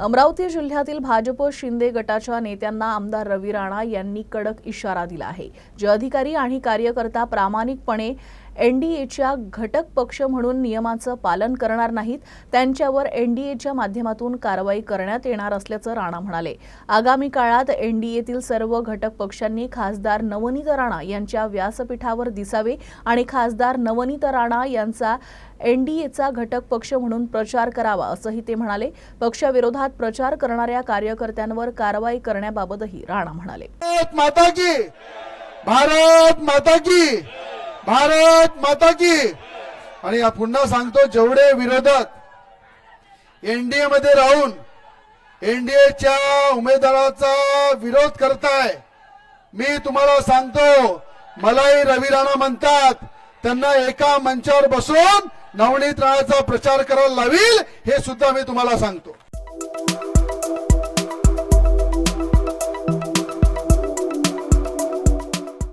अमरावती जिल्ह्यातील भाजप शिंदे गटाच्या नेत्यांना आमदार रवी राणा यांनी कडक इशारा दिला आहे. जे अधिकारी आणि कार्यकर्ता प्रामाणिकपणे एनडीएच्या घटक पक्ष म्हणून नियमाचं पालन करणार नाहीत. त्यांच्यावर एनडीएच्या माध्यमातून कारवाई करण्यात येणार असल्याचं राणा म्हणाले. आगामी काळात एनडीएतील सर्व घटक पक्षांनी खासदार नवनीत राणा यांच्या व्यासपीठावर दिसावे आणि खासदार नवनीत राणा यांचा एनडीएचा घटक पक्ष म्हणून प्रचार करावा असंही ते म्हणाले. पक्षाविरोधात प्रचार करणाऱ्या कार्यकर्त्यांवर कारवाई करण्याबाबतही राणा म्हणाले. भारत माता की! भारत माता की. आणि पुन्हा सांगतो जेवढे विरोधक एनडीए मध्ये राहून एनडीएच्या उमेदवाराचा विरोध करताय मी तुम्हाला सांगतो मलाही रवी राणा म्हणतात त्यांना एका मंचावर बसून नवनीत राणाचा प्रचार करायला लावील हे सुद्धा मी तुम्हाला सांगतो.